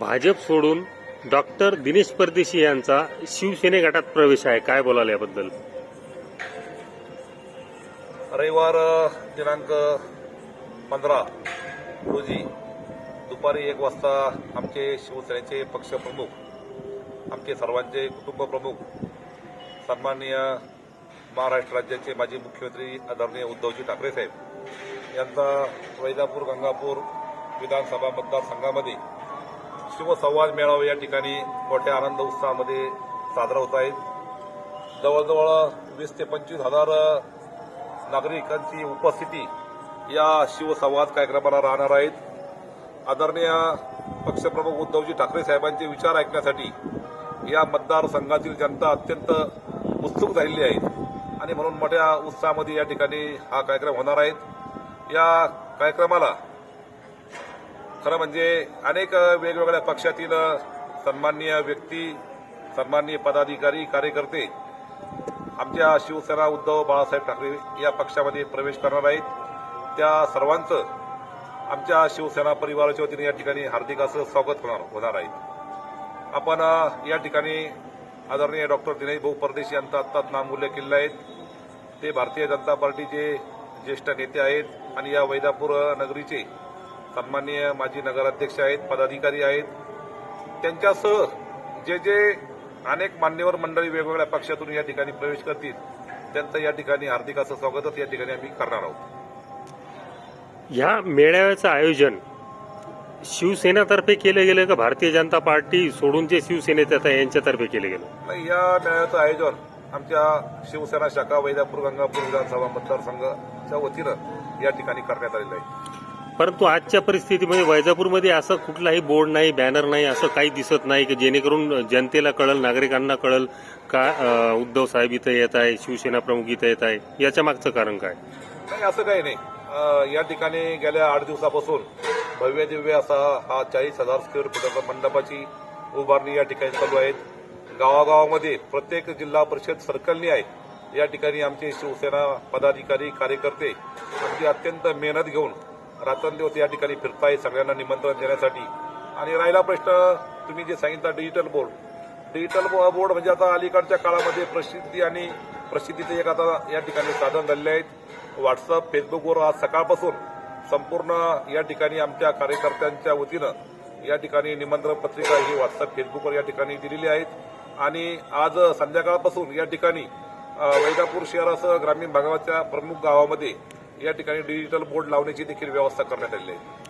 भाजप सोडून डॉक्टर दिनेश परदेशी यांचा शिवसेने गटात प्रवेश आहे. काय बोलाल याबद्दल? रविवार दिनांक पंधरा रोजी दुपारी एक वाजता आमचे शिवसेनेचे पक्षप्रमुख आमचे सर्वांचे कुटुंब प्रमुख सन्माननीय महाराष्ट्र राज्याचे माजी मुख्यमंत्री आदरणीय उद्धवजी ठाकरे साहेब यांचा वैजापूर गंगापूर विधानसभा मतदारसंघामध्ये शिवसंवाद मेळावा या ठिकाणी मोठ्या आनंद उत्साहामध्ये साजरा होत आहेत जवळजवळ वीस ते पंचवीस हजार नागरिकांची उपस्थिती या शिवसंवाद कार्यक्रमाला राहणार आहेत. आदरणीय पक्षप्रमुख उद्धवजी ठाकरे साहेबांचे विचार ऐकण्यासाठी या मतदारसंघातील जनता अत्यंत उत्सुक झालेली आहे आणि म्हणून मोठ्या उत्साहामध्ये या ठिकाणी हा कार्यक्रम होणार आहे. या कार्यक्रमाला खरं म्हणजे अनेक वेगवेगळ्या पक्षातील सन्माननीय व्यक्ती सन्माननीय पदाधिकारी कार्यकर्ते आमच्या शिवसेना उद्धव बाळासाहेब ठाकरे या पक्षामध्ये प्रवेश करणार आहेत. त्या सर्वांचं आमच्या शिवसेना परिवाराच्या वतीने या ठिकाणी हार्दिक असं स्वागत होणार होणार आहे. आपण या ठिकाणी आदरणीय डॉक्टर दिनेश भाऊ परदेशी यांचा आत्ताच नामूल्य केलेला आहेत ते भारतीय जनता पार्टीचे ज्येष्ठ नेते आहेत आणि या वैदापूर नगरीचे सन्माननीय माजी नगराध्यक्ष आहेत पदाधिकारी आहेत. त्यांच्यासह जे जे अनेक मान्यवर मंडळी वेगवेगळ्या पक्षातून या ठिकाणी प्रवेश करतील त्यांचं या ठिकाणी हार्दिक असं स्वागतच या ठिकाणी आम्ही करणार आहोत. या मेळाव्याचं आयोजन शिवसेनातर्फे केलं गेलं का? भारतीय जनता पार्टी सोडून जे शिवसेनेत आता यांच्यातर्फे केलं गेलं. नाही, या मेळाव्याचं आयोजन आमच्या शिवसेना शाखा वैदापूर गंगापूर विधानसभा मतदारसंघाच्या वतीनं या ठिकाणी करण्यात आलेलं आहे. परंतु आजच्या परिस्थितीमध्ये वैजापूरमध्ये असं कुठलाही बोर्ड नाही बॅनर नाही असं काही दिसत नाही की जेणेकरून जनतेला कळल नागरिकांना कळल का उद्धव साहेब इथं येत आहे शिवसेना प्रमुख इथं येत आहे. याच्या मागचं कारण काय? नाही असं काही नाही. या ठिकाणी गेल्या आठ दिवसापासून भव्य दिव्य असा हा चाळीस हजार स्क्वेअर फुटाचा मंडपाची उभारणी या ठिकाणी चालू आहेत गावागावामध्ये प्रत्येक जिल्हा परिषद सर्कलनी आहे. या ठिकाणी आमचे शिवसेना पदाधिकारी कार्यकर्ते अगदी अत्यंत मेहनत घेऊन रात्रंदिवस या ठिकाणी फिरताय सगळ्यांना निमंत्रण देण्यासाठी. आणि राहिला प्रश्न तुम्ही जे सांगितला डिजिटल बोर्ड डिजिटल बोर्ड म्हणजे आता अलीकडच्या काळामध्ये प्रसिद्धी आणि प्रसिद्धीचे एक आता या ठिकाणी साधन झालेले आहेत. व्हॉट्सअप फेसबुकवर आज सकाळपासून संपूर्ण या ठिकाणी आमच्या कार्यकर्त्यांच्या वतीनं या ठिकाणी निमंत्रण पत्रिका ही व्हॉट्सअप फेसबुकवर या ठिकाणी दिलेली आहेत. आणि आज संध्याकाळपासून या ठिकाणी अ, वैजापूर शहरासह ग्रामीण भागाच्या प्रमुख गावामध्ये या ठिकाणी डिजिटल बोर्ड लावण्याची देखील व्यवस्था करण्यात आलेली आहे.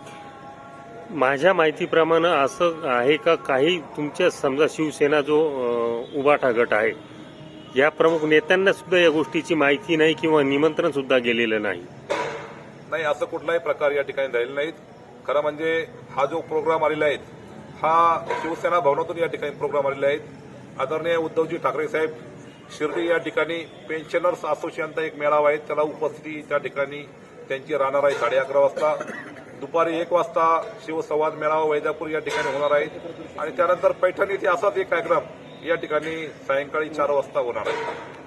माझ्या माहितीप्रमाणे असं आहे का काही तुमच्या समजा शिवसेना जो अं, उबाठा गट आहे या प्रमुख नेत्यांना सुद्धा या गोष्टीची माहिती नाही किंवा निमंत्रण सुद्धा गेलेलं नाही? नाही असं कुठलाही प्रकार या ठिकाणी झालेला नाहीत. खरं म्हणजे हा जो प्रोग्राम आलेला आहे हा शिवसेना भवनातून या ठिकाणी प्रोग्राम आलेला आहे. आदरणीय उद्धवजी ठाकरे साहेब शिर्डी या ठिकाणी पेन्शनर्स असोसिएशनचा एक मेळावा आहे. त्याला उपस्थिती त्या ठिकाणी त्यांची राहणार आहे साडे अकरा वाजता. दुपारी एक वाजता शिवसंवाद मेळावा वैजापूर या ठिकाणी होणार आहे. आणि त्यानंतर पैठण इथे असाच एक कार्यक्रम या ठिकाणी सायंकाळी चार वाजता होणार आहे.